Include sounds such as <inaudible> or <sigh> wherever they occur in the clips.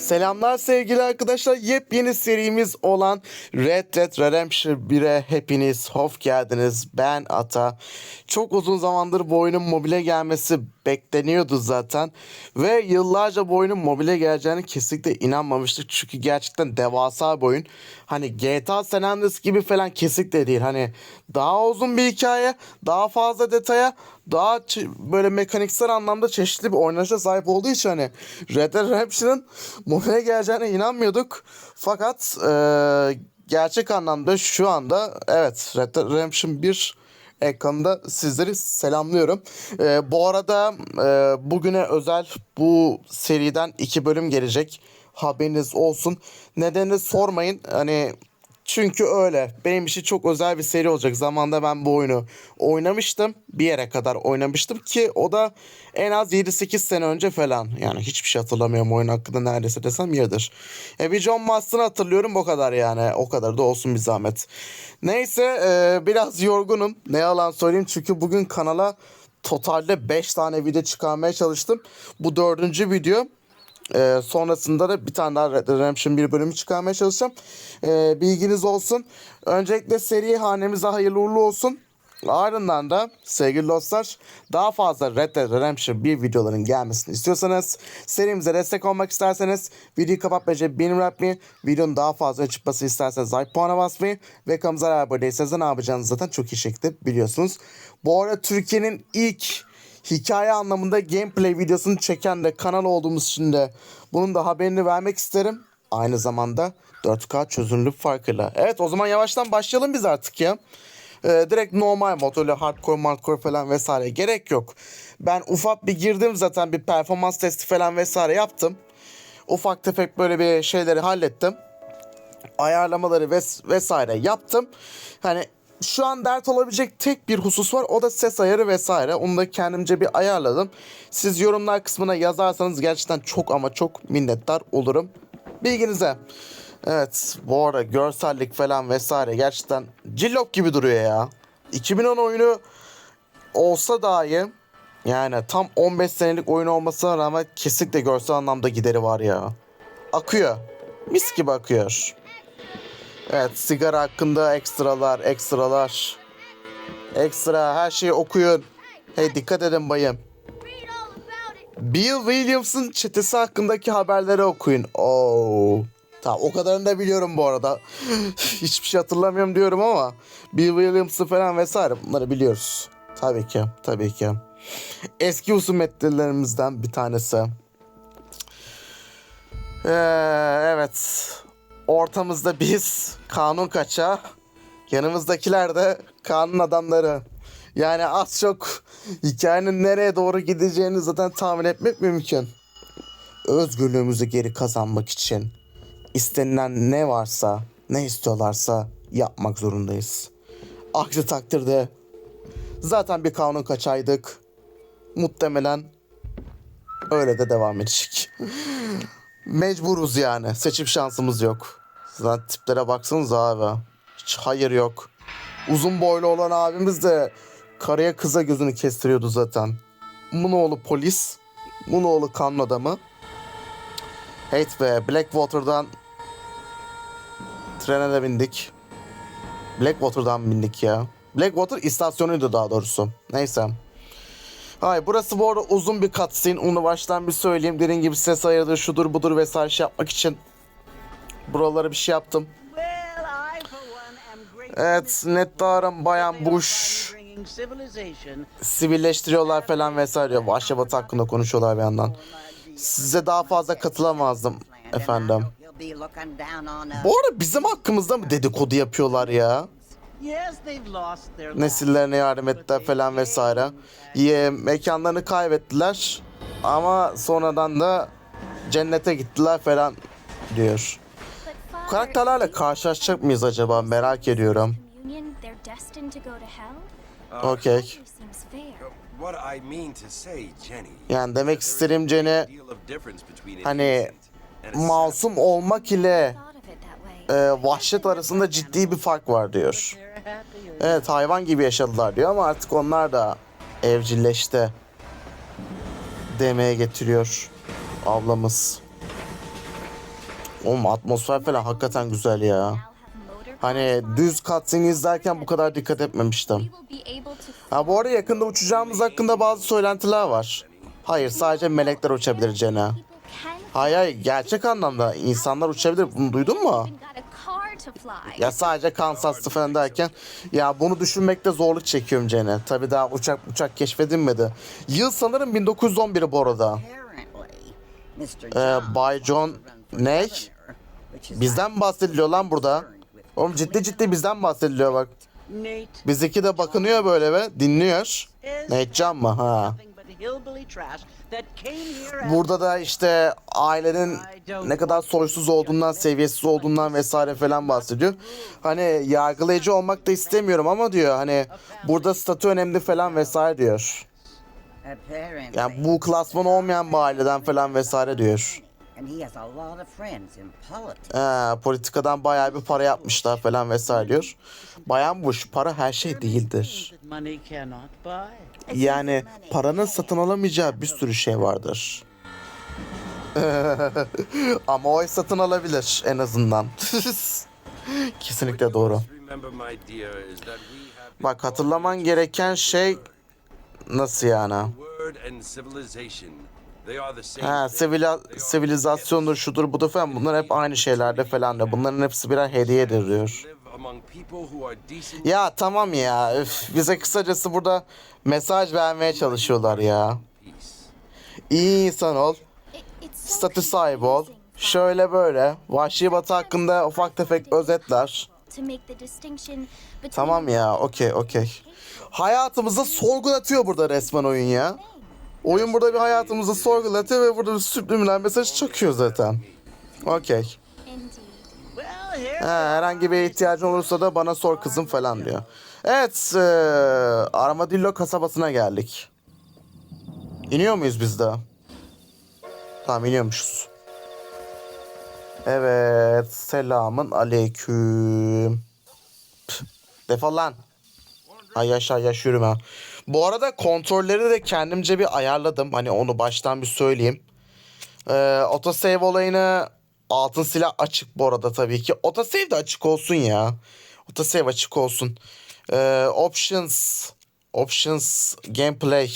Selamlar sevgili arkadaşlar. Yepyeni serimiz olan Red Dead Redemption 1'e hepiniz hoş geldiniz. Ben Ata. Çok uzun zamandır bu oyunun mobile gelmesi bekleniyordu zaten. Ve yıllarca bu oyunun mobile geleceğine kesinlikle inanmamıştık. Çünkü gerçekten devasa bir oyun. Hani GTA San Andreas gibi falan kesinlikle değil. Hani daha uzun bir hikaye, daha fazla detaya, daha böyle mekaniksel anlamda çeşitli bir oynanışa sahip olduğu için hani Red Dead Redemption'ın mobile geleceğine inanmıyorduk. Fakat eee, gerçek anlamda şu anda evet Red Dead Redemption 1 ekranında sizleri selamlıyorum. Eee, bu arada eee, bugüne özel bu seriden iki bölüm gelecek. Haberiniz olsun. Nedenini sormayın. Hani çünkü öyle. Benim için çok özel bir seri olacak. Zamanında ben bu oyunu oynamıştım. Bir yere kadar oynamıştım ki o da en az 7-8 sene önce falan. Yani hiçbir şey hatırlamıyorum oyun hakkında neredeyse desem yeridir. E bir John Marston'ı hatırlıyorum o kadar yani. O kadar da olsun bir zahmet. Neyse e, biraz yorgunum. Ne yalan söyleyeyim çünkü bugün kanala totalde 5 tane video çıkarmaya çalıştım. Bu dördüncü video. Ee, sonrasında da bir tane daha Red Dead Redemption bir bölümü çıkarmaya çalışacağım. Ee, bilginiz olsun. Öncelikle seri hanemize hayırlı uğurlu olsun. Ardından da sevgili dostlar daha fazla Red Dead Redemption 1 videoların gelmesini istiyorsanız serimize destek olmak isterseniz videoyu kapatmayınca benim yapmayı videonun daha fazla çıkmasını isterseniz like puana basmayı ve kanalımıza abone değilseniz de ne yapacağınızı zaten çok iyi şekilde biliyorsunuz. Bu arada Türkiye'nin ilk hikaye anlamında gameplay videosunu çeken de kanal olduğumuz için de bunun da haberini vermek isterim. Aynı zamanda 4K çözünürlük farkıyla. Evet o zaman yavaştan başlayalım biz artık ya. Ee, direkt normal mod öyle hardcore hardcore falan vesaire gerek yok. Ben ufak bir girdim zaten bir performans testi falan vesaire yaptım. Ufak tefek böyle bir şeyleri hallettim ayarlamaları ves- vesaire yaptım. Hani şu an dert olabilecek tek bir husus var. O da ses ayarı vesaire. Onu da kendimce bir ayarladım. Siz yorumlar kısmına yazarsanız gerçekten çok ama çok minnettar olurum. Bilginize. Evet bu arada görsellik falan vesaire gerçekten cillop gibi duruyor ya. 2010 oyunu olsa dahi yani tam 15 senelik oyun olmasına rağmen kesinlikle görsel anlamda gideri var ya. Akıyor. Mis gibi akıyor. Evet sigara hakkında ekstralar ekstralar. Ekstra her şeyi okuyun. Hey dikkat edin bayım. Bill Williams'ın çetesi hakkındaki haberleri okuyun. Oo. Tamam o kadarını da biliyorum bu arada. <sighs> Hiçbir şey hatırlamıyorum diyorum ama Bill Williams'ı falan vesaire bunları biliyoruz. Tabii ki, tabii ki. Eski husumetlerimizden bir tanesi. Ee, evet. Ortamızda biz kanun kaçağı, yanımızdakiler de kanun adamları. Yani az çok hikayenin nereye doğru gideceğini zaten tahmin etmek mümkün. Özgürlüğümüzü geri kazanmak için istenilen ne varsa, ne istiyorlarsa yapmak zorundayız. Aksi takdirde zaten bir kanun kaçaydık. Muhtemelen öyle de devam edecek. <laughs> Mecburuz yani. Seçim şansımız yok. Zaten tiplere baksanıza abi. Hiç hayır yok. Uzun boylu olan abimiz de karıya kıza gözünü kestiriyordu zaten. Munoğlu polis. Munoğlu kanun adamı. Hate be Blackwater'dan trene de bindik. Blackwater'dan bindik ya. Blackwater istasyonuydu daha doğrusu. Neyse. Hayır burası bu arada uzun bir cutscene. Onu baştan bir söyleyeyim. Dediğim gibi ses ayarıdır, şudur budur vesaire şey yapmak için. Buralara bir şey yaptım. Evet, Nettar'ın Bayan Bush sivilleştiriyorlar falan vesaire diyor. Vahşi hakkında konuşuyorlar bir yandan. Size daha fazla katılamazdım efendim. Bu arada bizim hakkımızda mı dedikodu yapıyorlar ya? Nesillerine yardım ettiler falan vesaire. Ye, mekanlarını kaybettiler ama sonradan da cennete gittiler falan diyor. Karakterlerle karşılaşacak mıyız acaba merak ediyorum. Jenny. Yani demek istediğim Jenny hani masum olmak ile e, vahşet arasında ciddi bir fark var diyor. Evet hayvan gibi yaşadılar diyor ama artık onlar da evcilleşti demeye getiriyor ablamız. Oğlum atmosfer falan hakikaten güzel ya. Hani düz cutscene izlerken bu kadar dikkat etmemiştim. Ha bu arada yakında uçacağımız hakkında bazı söylentiler var. Hayır sadece melekler uçabilir Cena. Hayır hayır gerçek anlamda insanlar uçabilir. Bunu duydun mu? Ya sadece Kansas'ta falan derken ya bunu düşünmekte zorluk çekiyorum Cene. Tabi daha uçak uçak keşfedilmedi. Yıl sanırım 1911 bu arada. Ee, Bay John ne? Bizden bahsediliyor lan burada? Oğlum ciddi ciddi bizden bahsediliyor bak. Bizdeki de bakınıyor böyle ve dinliyor. Nate mı? Ha. Burada da işte ailenin ne kadar soysuz olduğundan, seviyesiz olduğundan vesaire falan bahsediyor. Hani yargılayıcı olmak da istemiyorum ama diyor hani burada statü önemli falan vesaire diyor. Yani bu klasman olmayan bir aileden falan vesaire diyor. Ee, politikadan bayağı bir para yapmışlar falan vesaire diyor. Bayan Bush para her şey değildir. Yani paranın satın alamayacağı bir sürü şey vardır. <laughs> Ama o satın alabilir en azından. <laughs> Kesinlikle doğru. Bak hatırlaman gereken şey nasıl yani? Ha, sivila, sivilizasyondur, şudur, budur falan bunlar hep aynı şeylerde falan da. Bunların hepsi birer hediyedir diyor. Ya tamam ya. Üf, bize kısacası burada mesaj vermeye çalışıyorlar ya. İyi insan ol. Statü sahibi ol. Şöyle böyle. Vahşi Batı hakkında ufak tefek özetler. Tamam ya okey okey. Hayatımızı sorgulatıyor burada resmen oyun ya. Oyun burada bir hayatımızı sorgulatıyor ve burada bir subliminal mesaj çakıyor zaten. Okey. Ha, herhangi bir ihtiyacın olursa da bana sor kızım falan diyor. Evet, eee, Armadillo kasabasına geldik. İniyor muyuz biz de? Tamam iniyormuşuz. Evet, selamın aleyküm. Püh, Defol lan. Ay yaşa yaş yürüme. Bu arada kontrolleri de kendimce bir ayarladım. Hani onu baştan bir söyleyeyim. Ee, autosave olayını altın silah açık bu arada tabii ki. Autosave de açık olsun ya. Autosave açık olsun. Ee, options. Options gameplay.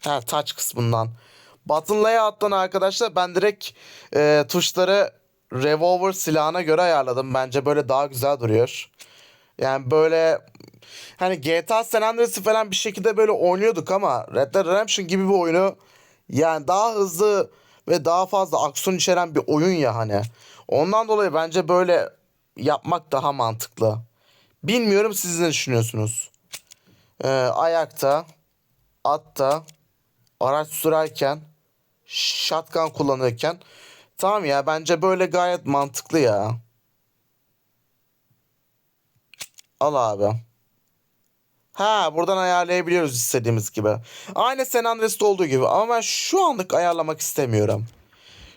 Ha touch kısmından. Button layout'tan arkadaşlar ben direkt e, tuşları revolver silahına göre ayarladım. Bence böyle daha güzel duruyor. Yani böyle hani GTA San Andreas'ı falan bir şekilde böyle oynuyorduk ama Red Dead Redemption gibi bir oyunu yani daha hızlı ve daha fazla aksiyon içeren bir oyun ya hani. Ondan dolayı bence böyle yapmak daha mantıklı. Bilmiyorum siz ne düşünüyorsunuz? Ee, ayakta, atta, araç sürerken, shotgun kullanırken. Tamam ya bence böyle gayet mantıklı ya. Al abi. Ha buradan ayarlayabiliyoruz istediğimiz gibi. Aynı San Andreas'ta olduğu gibi ama ben şu anlık ayarlamak istemiyorum.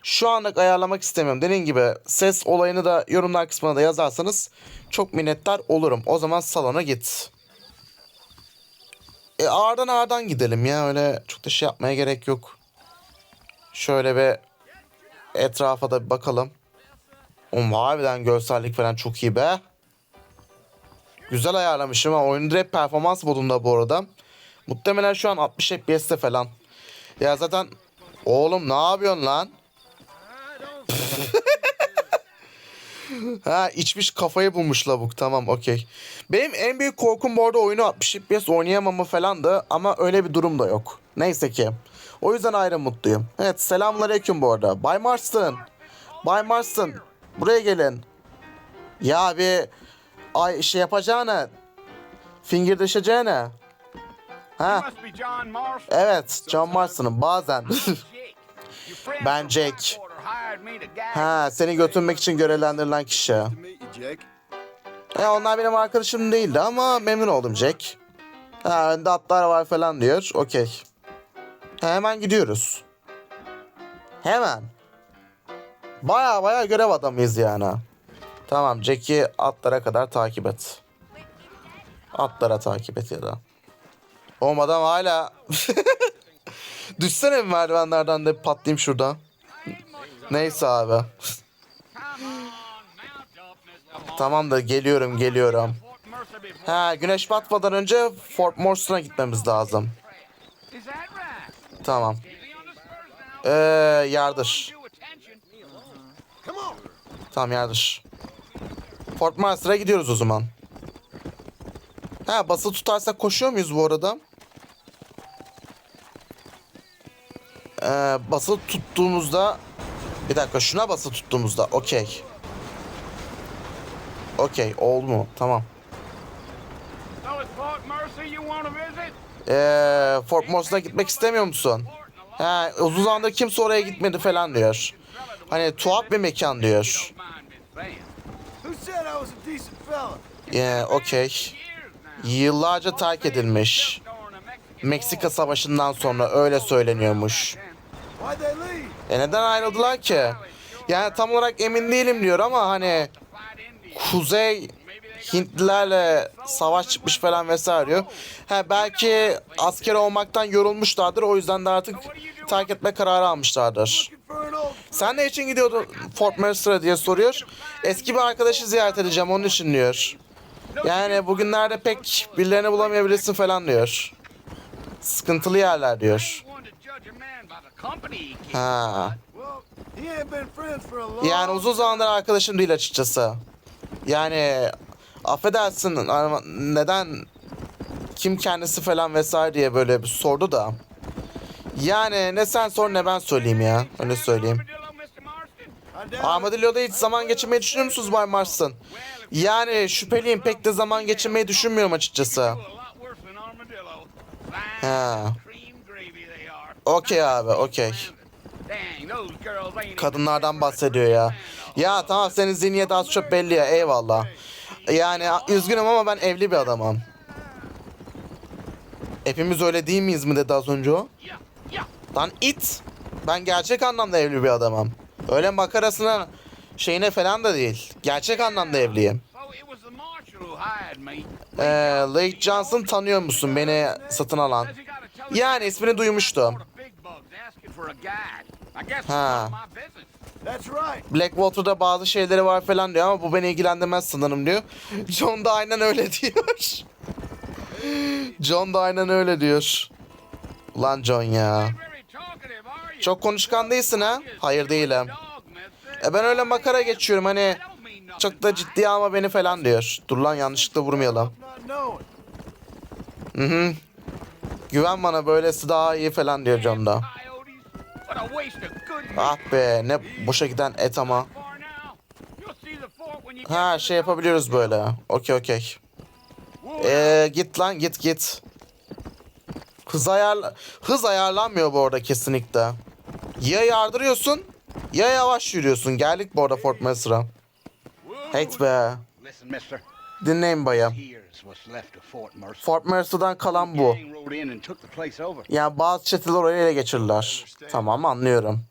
Şu anlık ayarlamak istemiyorum. Dediğim gibi ses olayını da yorumlar kısmına da yazarsanız çok minnettar olurum. O zaman salona git. E ağırdan ağırdan gidelim ya öyle çok da şey yapmaya gerek yok. Şöyle bir etrafa da bir bakalım. Oğlum harbiden görsellik falan çok iyi be. Güzel ayarlamışım ama oyun direkt performans modunda bu arada. Muhtemelen şu an 60 FPS'te falan. Ya zaten oğlum ne yapıyorsun lan? <laughs> ha içmiş kafayı bulmuş lavuk tamam okey. Benim en büyük korkum bu arada oyunu 60 FPS oynayamamı falan da ama öyle bir durum da yok. Neyse ki. O yüzden ayrı mutluyum. Evet selamünaleyküm bu arada. Bay Marston. Bay Marston. Buraya gelin. Ya bir ay şey yapacağına finger düşeceğine. Ha evet John Marston'ım bazen. <laughs> Ben Jake. ha seni götürmek için görevlendirilen kişi. Ya onlar benim arkadaşım değildi ama memnun oldum Jack. Ha önde atlar var falan diyor. Okey. Hemen gidiyoruz. Hemen. Baya baya görev adamıyız yani. Tamam Jack'i atlara kadar takip et. Atlara takip et ya da. Oğlum adam hala... <laughs> Düşsene bir merdivenlerden de patlayayım şurada. Neyse abi. Tamam da geliyorum geliyorum. Ha güneş batmadan önce Fort Morrison'a gitmemiz lazım. Tamam. Ee, yardır. Tamam yardır. Fort Morrison'a gidiyoruz o zaman. Ha basılı tutarsak koşuyor muyuz bu arada? Ee, basılı tuttuğumuzda bir dakika şuna basılı tuttuğumuzda okey. Okey oldu mu? Tamam. Ee, Fort Morrison'a gitmek istemiyor musun? Ha, uzun zamandır kimse oraya gitmedi falan diyor. Hani tuhaf bir mekan diyor. Years now. Yıllarca terk edilmiş. Meksika Savaşı'ndan sonra öyle söyleniyormuş. E neden ayrıldılar ki? Yani tam olarak emin değilim diyor ama hani Kuzey Hintlilerle savaş çıkmış falan vesaire diyor. Ha belki asker olmaktan yorulmuşlardır o yüzden de artık terk etme kararı almışlardır. Sen ne için gidiyordun Fort Mercer'a diye soruyor. Eski bir arkadaşı ziyaret edeceğim onun için diyor. Yani bugünlerde pek birilerini bulamayabilirsin falan diyor. Sıkıntılı yerler diyor. Ha. Yani uzun zamandır arkadaşım değil açıkçası. Yani affedersin ama neden kim kendisi falan vesaire diye böyle bir sordu da. Yani ne sen sor ne ben söyleyeyim ya. Öyle söyleyeyim. İt. Armadillo'da hiç zaman geçirmeyi düşünüyor musunuz Bay Marston? Yani şüpheliyim pek de zaman geçirmeyi düşünmüyorum açıkçası. Ha. Okey abi okey. Kadınlardan bahsediyor ya. Ya tamam senin zihniyet az çok belli ya eyvallah. Yani üzgünüm ama ben evli bir adamım. Hepimiz öyle değil miyiz mi dedi az önce o? Lan it. Ben gerçek anlamda evli bir adamım. Öyle makarasına şeyine falan da değil. Gerçek anlamda evliyim. Ee, Lake Johnson tanıyor musun beni satın alan? Yani ismini duymuştum. Ha. That's right. Blackwater'da bazı şeyleri var falan diyor ama bu beni ilgilendirmez sanırım diyor. <laughs> John da aynen öyle diyor. <laughs> John da aynen öyle diyor. Ulan John ya. Çok konuşkan değilsin ha? Hayır değilim. E ben öyle makara geçiyorum hani çok da ciddiye alma beni falan diyor. Dur lan yanlışlıkla vurmayalım. Hı hı. Güven bana böylesi daha iyi falan diyor John da. Ah be ne boşa giden et ama. Ha şey yapabiliyoruz böyle. Okey okey. Ee, git lan git git. Hız ayarla hız ayarlanmıyor bu arada kesinlikle. Ya yardırıyorsun ya yavaş yürüyorsun. Geldik bu arada Fort Mercer'a. Hate be. Dinleyin of Fort Mercer. Fort Mercer'dan kalan bu. Yani bazı çeteler oraya ele geçirirler. Tamam anlıyorum.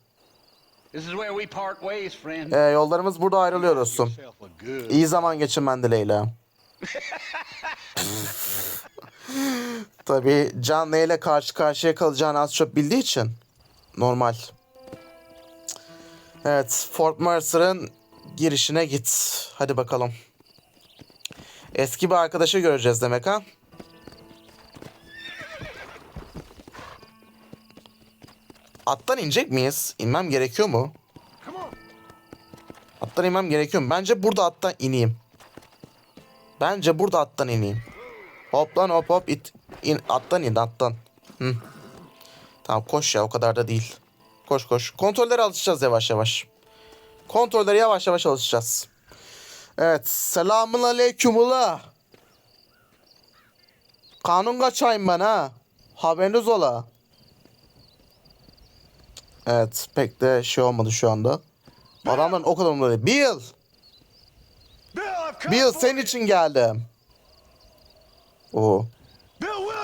Ee, yollarımız burada ayrılıyor dostum. İyi zaman geçirmen dileğiyle. <laughs> Tabii Can neyle karşı karşıya kalacağını az çok bildiği için normal. Evet, Fort Mercer'ın girişine git. Hadi bakalım. Eski bir arkadaşı göreceğiz demek ha? Attan inecek miyiz? İnmem gerekiyor mu? Attan inmem gerekiyor mu? Bence burada attan ineyim. Bence burada attan ineyim. Hop lan hop hop it. in, attan in attan. Hı. Tamam koş ya o kadar da değil. Koş koş. Kontrollere alışacağız yavaş yavaş. Kontrollere yavaş yavaş alışacağız. Evet. Selamun aleyküm ula. Kanun kaçayım ben ha. Haberiniz ola. Evet pek de şey olmadı şu anda. Adamların o kadar umurunda değil. Bill! Bill, Bill senin için geldim. Oo.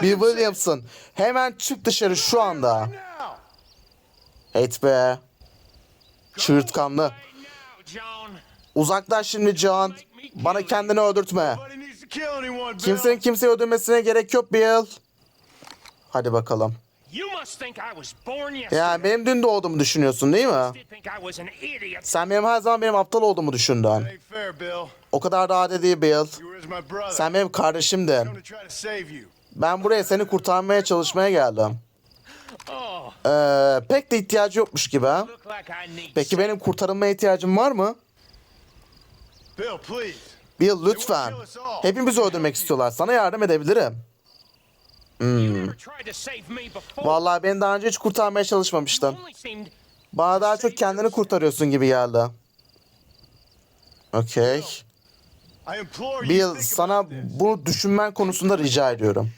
Bill Williamson. Hemen çık dışarı şu anda. Evet be. Çığırtkanlı. Uzaklaş şimdi John. Bana kendini öldürtme. Kimsenin kimseyi öldürmesine gerek yok Bill. Hadi bakalım. Yani benim dün doğduğumu düşünüyorsun değil mi? Sen benim her zaman benim aptal olduğumu düşündün. O kadar da ade değil Bill. Sen benim kardeşimdin. Ben buraya seni kurtarmaya çalışmaya geldim. Ee, pek de ihtiyacı yokmuş gibi ha. Peki benim kurtarılmaya ihtiyacım var mı? Bill, lütfen. Hepimizi öldürmek istiyorlar. Sana yardım edebilirim. Before. Vallahi beni daha önce hiç kurtarmaya seemed Bana daha çok kendini kurtarıyorsun gibi geldi. Okey. Bill sana bunu düşünmen konusunda rica ediyorum.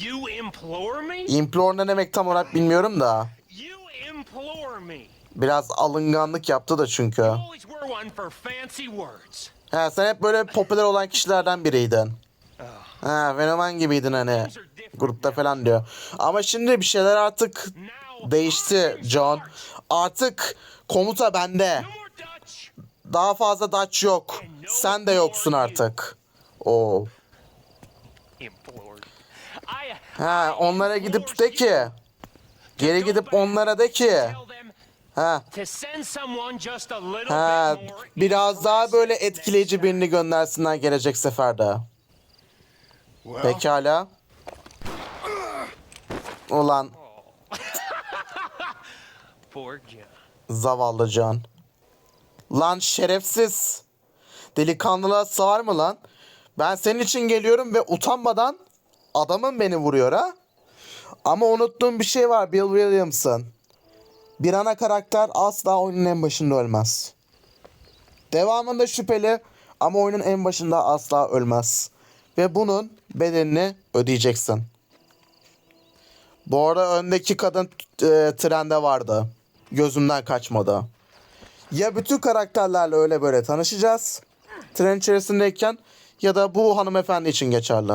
You implore me? Implore ne demek tam olarak bilmiyorum da. You implore me. Biraz alınganlık yaptı da çünkü. Always were one for fancy words. He, sen hep böyle popüler olan kişilerden biriydin. Ha, fenomen gibiydin hani. Grupta falan diyor. Ama şimdi bir şeyler artık değişti John. Artık komuta bende. Daha fazla Dutch yok. Sen de yoksun artık. Oo. Implored. Ha, onlara gidip de ki. Geri gidip onlara de ki. Ha, ha, biraz daha böyle etkileyici birini göndersinler gelecek seferde. Pekala. Ulan <laughs> zavallı Can. Lan şerefsiz. Delikanlılığa sığar mı lan? Ben senin için geliyorum ve utanmadan adamın beni vuruyor ha? Ama unuttuğum bir şey var Bill Williamson. Bir ana karakter asla oyunun en başında ölmez. Devamında şüpheli ama oyunun en başında asla ölmez. Ve bunun bedelini ödeyeceksin. Bu arada öndeki kadın e, trende vardı. Gözümden kaçmadı. Ya bütün karakterlerle öyle böyle tanışacağız. Tren içerisindeyken ya da bu hanımefendi için geçerli.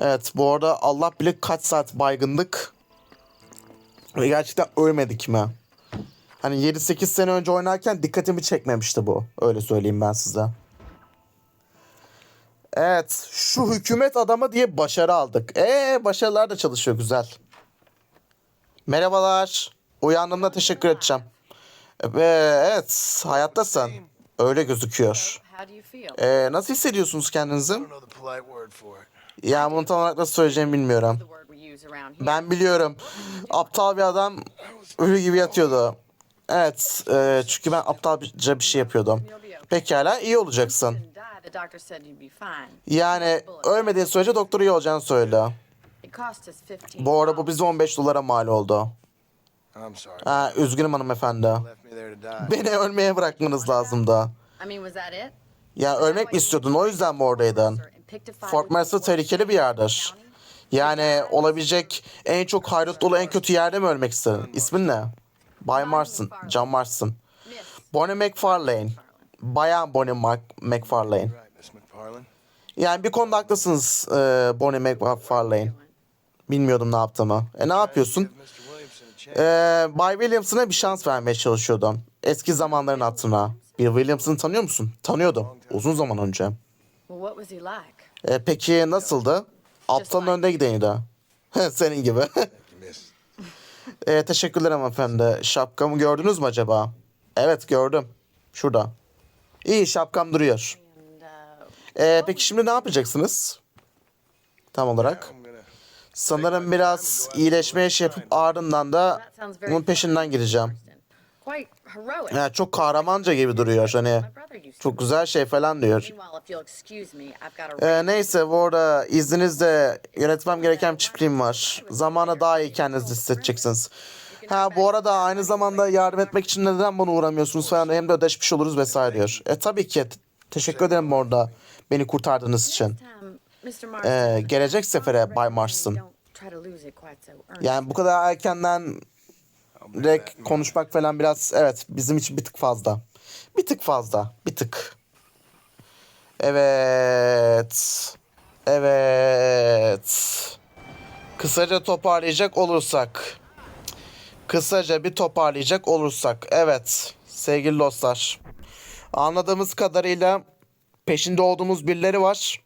Evet bu arada Allah bilir kaç saat baygınlık. Ve gerçekten ölmedik mi? Hani 7-8 sene önce oynarken dikkatimi çekmemişti bu. Öyle söyleyeyim ben size. Evet şu hükümet adamı diye başarı aldık. Ee başarılar da çalışıyor güzel. Merhabalar. Uyandığımda teşekkür edeceğim. Ve evet hayattasın. Öyle gözüküyor. Ee, nasıl hissediyorsunuz kendinizi? I don't know the polite word for it. Ya bunu tam olarak nasıl söyleyeceğimi bilmiyorum. Ben biliyorum. Aptal bir adam ölü gibi yatıyordu. Evet, e, çünkü ben aptalca bir şey yapıyordum. Pekala, iyi olacaksın. Yani ölmediğin sürece doktor iyi olacağını söyledi. It cost us 15 Bu arada bu bize 15 dolara mal oldu. Ha, üzgünüm hanımefendi. Beni ölmeye bırakmanız lazımdı. Ya ölmek mi istiyordun? O yüzden mi oradaydın? Fort worst tehlikeli bir yerdir. Yani olabilecek en çok haydut dolu en kötü yerde mi ölmek istedin? İsmin ne? Bay Marston, John Marston. Bonnie McFarlane. Bayan Bonnie Mac McFarlane. Yani bir konuda haklısınız e, Bonnie McFarlane. Bilmiyordum ne yaptığımı. E ne yapıyorsun? E, Bay Williamson'a bir şans vermeye çalışıyordum. Eski zamanların hatırına. Bill Williamson'ı tanıyor musun? Tanıyordum. Uzun zaman önce. Well, what was he like? E, peki nasıldı? Aptalın önde gideniydi. Senin gibi. <laughs> E, teşekkürler hanımefendi. Şapkamı gördünüz mü acaba? Evet gördüm. Şurada. İyi şapkam duruyor. E, peki şimdi ne yapacaksınız? Tam olarak. Sanırım biraz iyileşmeye şey yapıp ardından da bunun peşinden gideceğim. Yani çok kahramanca gibi duruyor. Hani çok güzel şey falan diyor. Ee, neyse bu arada izninizle yönetmem gereken çiftliğim var. Zamanla daha iyi kendinizi hissedeceksiniz. Ha bu arada aynı zamanda yardım etmek için neden bana uğramıyorsunuz falan hem de ödeşmiş oluruz vesaire diyor. E tabii ki teşekkür ederim bu arada beni kurtardığınız için. Ee, gelecek sefere Bay Marston. Yani bu kadar erkenden direkt konuşmak falan biraz evet bizim için bir tık fazla. Bir tık fazla. Bir tık. Evet. Evet. Kısaca toparlayacak olursak. Kısaca bir toparlayacak olursak. Evet sevgili dostlar. Anladığımız kadarıyla peşinde olduğumuz birileri var.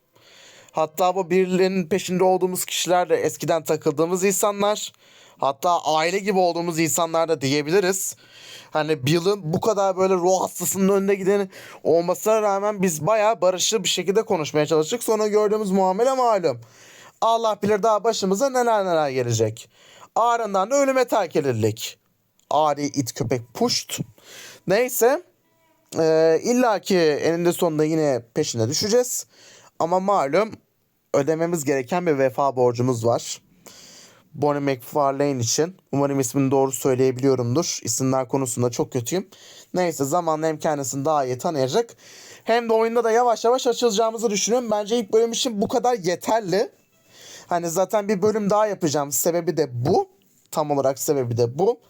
Hatta bu birilerinin peşinde olduğumuz kişiler de eskiden takıldığımız insanlar. Hatta aile gibi olduğumuz insanlar da diyebiliriz. Hani Bill'ın bu kadar böyle ruh hastasının önünde giden olmasına rağmen biz bayağı barışçıl bir şekilde konuşmaya çalıştık. Sonra gördüğümüz muamele malum. Allah bilir daha başımıza neler neler gelecek. Ardından da ölüme terk edildik. Ari it köpek puşt. Neyse. Ee, İlla ki eninde sonunda yine peşine düşeceğiz. Ama malum ödememiz gereken bir vefa borcumuz var. Bonnie McFarlane için. Umarım ismini doğru söyleyebiliyorumdur. İsimler konusunda çok kötüyüm. Neyse zamanla hem kendisini daha iyi tanıyacak. Hem de oyunda da yavaş yavaş açılacağımızı düşünüyorum. Bence ilk bölüm için bu kadar yeterli. Hani zaten bir bölüm daha yapacağım. Sebebi de bu. Tam olarak sebebi de bu.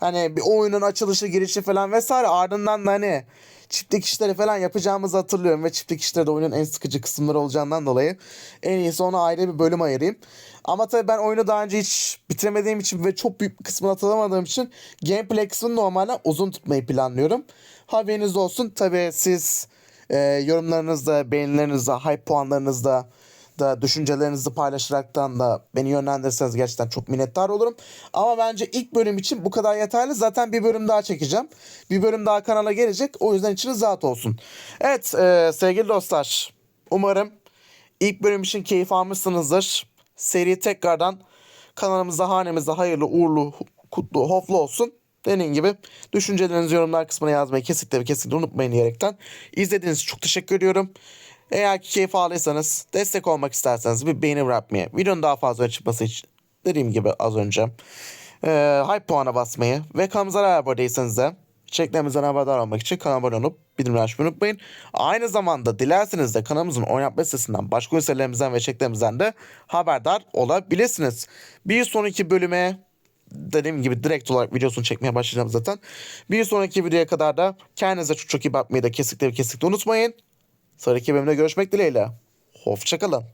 Hani bir oyunun açılışı, girişi falan vesaire. Ardından da hani çiftlik işleri falan yapacağımızı hatırlıyorum. Ve çiftlik işleri de oyunun en sıkıcı kısımları olacağından dolayı en iyisi ona ayrı bir bölüm ayırayım. Ama tabii ben oyunu daha önce hiç bitiremediğim için ve çok büyük bir kısmını hatırlamadığım için gameplay kısmını normalde uzun tutmayı planlıyorum. Haberiniz olsun. Tabii siz e, yorumlarınızda, beğenilerinizde, hype puanlarınızda da düşüncelerinizi paylaşaraktan da beni yönlendirirseniz gerçekten çok minnettar olurum. Ama bence ilk bölüm için bu kadar yeterli. Zaten bir bölüm daha çekeceğim. Bir bölüm daha kanala gelecek. O yüzden içiniz rahat olsun. Evet e, sevgili dostlar. Umarım ilk bölüm için keyif almışsınızdır. Seri tekrardan kanalımızda hanemizde hayırlı uğurlu kutlu hoflu olsun. Dediğim gibi düşüncelerinizi yorumlar kısmına yazmayı kesinlikle ve kesinlikle unutmayın diyerekten. İzlediğiniz için çok teşekkür ediyorum. Eğer ki keyif aldıysanız, destek olmak isterseniz bir beğeni bırakmayı, videonun daha fazla çıkması için dediğim gibi az önce e, hype puana basmayı ve kanalımıza abone değilseniz de çeklerimizden haberdar olmak için kanala abone olup bildirimleri açmayı unutmayın. Aynı zamanda dilerseniz de kanalımızın oynatma sitesinden, başka oyun serilerimizden ve çeklerimizden de haberdar olabilirsiniz. Bir sonraki bölüme dediğim gibi direkt olarak videosunu çekmeye başlayacağım zaten. Bir sonraki videoya kadar da kendinize çok çok iyi bakmayı da kesinlikle ve kesinlikle unutmayın. Sonraki bölümde görüşmek dileğiyle. Hoşçakalın.